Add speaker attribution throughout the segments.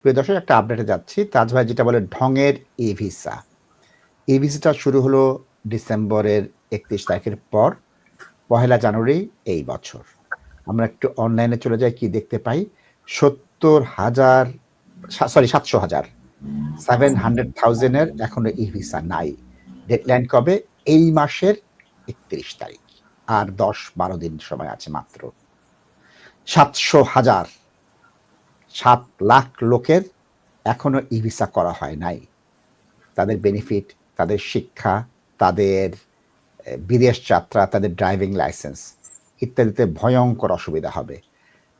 Speaker 1: প্রিয় দর্শক, একটা আপডেটে যাচ্ছি। তাজ ভাই যেটা বলে ঢঙের ই ভিসা ই ভিসাটা শুরু হলো ডিসেম্বরের একত্রিশ তারিখের পর, পহেলা জানুয়ারি এই বছর। আমরা একটু অনলাইনে চলে যাই, কি দেখতে পাই? সত্তর হাজার সরি সাতশো হাজার। সেভেন হান্ড্রেড থাউজেন্ডের এখনও ই ভিসা নাই। ডেডলাইন কবে? এই মাসের একত্রিশ তারিখ। আর দশ বারো দিন সময় আছে মাত্র। সাতশো হাজার সাত লাখ লোকের এখনও ই ভিসা করা হয় নাই। তাদের বেনিফিট তাদের শিক্ষা, তাদের বিদেশ যাত্রা, তাদের ড্রাইভিং লাইসেন্স ইত্যাদিতে ভয়ঙ্কর অসুবিধা হবে।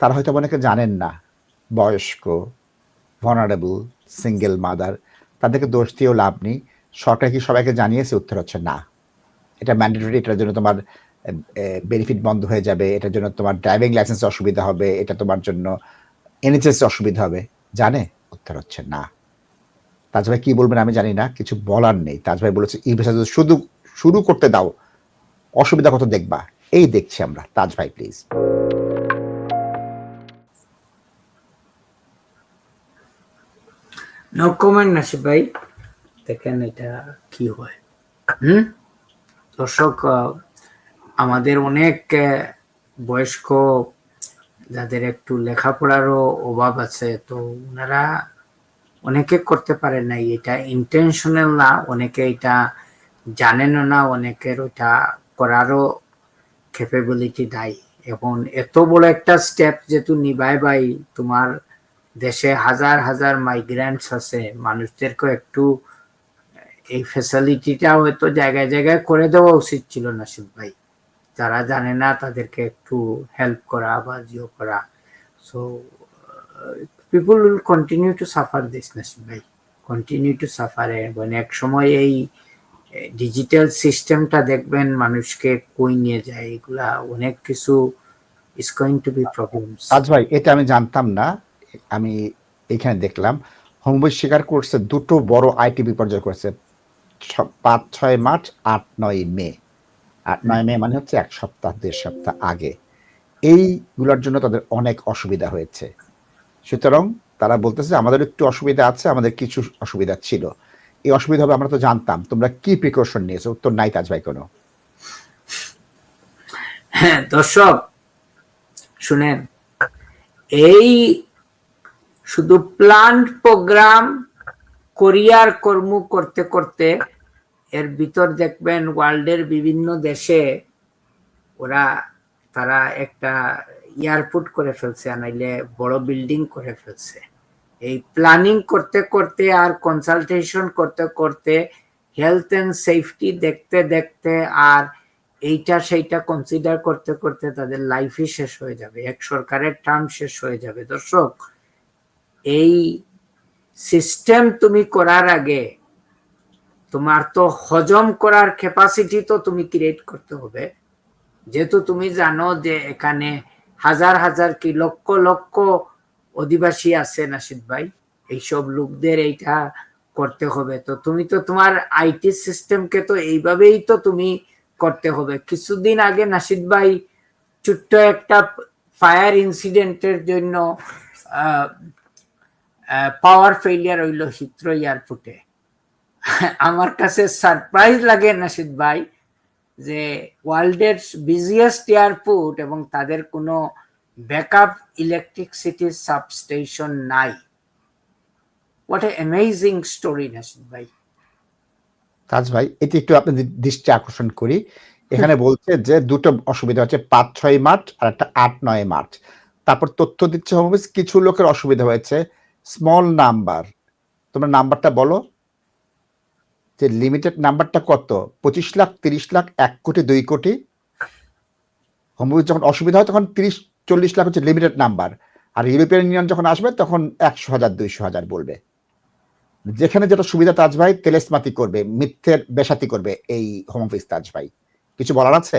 Speaker 1: তারা হয়তো অনেকে জানেন না, বয়স্ক ভনারেবল সিঙ্গেল মাদার তাদেরকে দোষ দিয়েও লাভ নেই। সরকার কি সবাইকে জানিয়েছে? উত্তর হচ্ছে না। এটা ম্যান্ডেটরি এটার জন্য তোমার বেনিফিট বন্ধ হয়ে যাবে। এটার জন্য তোমার ড্রাইভিং লাইসেন্স অসুবিধা হবে। এটা তোমার জন্য এনএচএস অসুবিধা হবে। জানে? উত্তর হচ্ছে না। তাজ ভাই কি বলবেন আমি জানি না, কিছু বলার নেই। তাজ ভাই বলেছে ই ভিসা শুধু, শুরু করতে দাও, অসুবিধা কত দেখবা? এই দেখছি আমরা। তাজ ভাই প্লিজ
Speaker 2: নো কমেন্ট নাসিব ভাই। দেখেন এটা কি হয়। হুম? দর্শক আমাদের অনেক বয়স্ক যাদের একটু লেখাপড়ারও অভাব আছে, তো ওনারা অনেকে করতে পারে নাই। এটা ইন্টেনশনাল না, অনেকে এটা জানেনও না, অনেকের ওটা করারও ক্যাপাবিলিটি নাই। এখন এত বড় একটা স্টেপ যেহেতু নিবাই ভাই তোমার দেশে হাজার হাজার মাইগ্রেন্টস আছে, মানুষদেরকে একটু এই ফ্যাসিলিটিটা হয়তো জায়গায় জায়গায় করে দেওয়া উচিত ছিল নাসিব ভাই। যারা জানে না, তাদেরকে একটু হেল্প করা বা জিও করা। So people will continue to suffer this Nasib ভাই কন্টিনিউ টু সাফার মানে এক সময় এই ডিজিটাল সিস্টেমটা দেখবেন, মানুষকে কই নিয়ে যায়, এগুলা অনেক কিছু is going to be problems
Speaker 1: Taj ভাই, এটা আমি জানতাম না। আমি এখানে দেখলাম হোমবই স্বীকার করছে দুটো বড় আইটি বিপর্যয় করেছে। পাঁচ, ছয় মার্চ, আট, নয় মে। আট, নয় মে মানে হচ্ছে এক সপ্তাহ, দেড় সপ্তাহ আগে। এইগুলোর জন্য তাদের অনেক অসুবিধা হয়েছে। সুতরাং তারা বলতেছে আমাদের একটু অসুবিধা আছে, আমাদের কিছু অসুবিধা ছিল। এই অসুবিধা হবে, আমরা তো জানতাম। তোমরা কি প্রিকশন নিয়েছো? উত্তর নাই তাজ ভাই কোনো।
Speaker 2: হ্যাঁ দর্শক, শুনেন, এই শুধু প্ল্যান প্রোগ্রাম কোরিয়ার কর্ম করতে করতে এর ভিতর দেখবেন ওয়ার্ল্ডের বিভিন্ন দেশে ওরা, তারা একটা এয়ারপোর্ট করে ফেলছে, নাইলে বড় বিল্ডিং করে ফেলছে। এই প্ল্যানিং করতে করতে আর কনসালটেশন করতে করতে হেলথ এন্ড সেফটি দেখতে দেখতে আর এইটা সেইটা কনসিডার করতে করতে তাদের লাইফই শেষ হয়ে যাবে, এক সরকারের টার্ম শেষ হয়ে যাবে। দর্শক, এই সিস্টেম তুমি করার আগে তোমার তো হজম করার ক্যাপাসিটি তো তুমি ক্রিয়েট করতে হবে। যেহেতু তুমি জানো যে এখানে হাজার হাজার কি লক্ষ লক্ষ অধিবাসী আছে নাসিদ ভাই, এইসব লোকদের এইটা করতে হবে। তো তুমি তো তোমার আইটি সিস্টেমকে তো এইভাবেই তো তুমি করতে হবে। কিছুদিন আগে নাসিদ ভাই ছোট্ট একটা ফায়ার ইনসিডেন্টের জন্য পাওয়ার ফেলিয়ার হইল হিত্র এয়ারপোর্টে আমার কাছে সারপ্রাইজ লাগে নাসিদ ভাই যে ওয়ার্ল্ডের বিজিয়েস্ট এয়ারপোর্ট এবং তাদের কোনো ব্যাকআপ ইলেকট্রিসিটি সাবস্টেশন নাই। What a amazing story Nasid ভাই।
Speaker 1: তাজ ভাই, এটি একটু আপনি দৃষ্টি আকর্ষণ করি। এখানে বলছে যে দুটো অসুবিধা হচ্ছে, পাঁচ ছয় মার্চ আর একটা আট নয় মার্চ। তারপর তথ্য দিচ্ছে কিছু লোকের অসুবিধা হয়েছে। স্মল নাম্বার তোমরা নাম্বারটা বলো। যে লিমিটেড নাম্বারটা কত? পঁচিশ লাখ, তিরিশ লাখ, এক কোটি, দুই কোটি? হোম অফিস যখন অসুবিধা হয় তখন তিরিশ, চল্লিশ লাখ হচ্ছে লিমিটেড নাম্বার আর ইউরোপিয়ান ইউনিয়ন যখন আসবে তখন একশো হাজার, দুইশো হাজার বলবে। যেখানে যেটা সুবিধা তাজ ভাই, তেলেসমাতি করবে মিথ্যের বেসাতি করবে এই হোম অফিস তাজ ভাই। কিছু বলার আছে?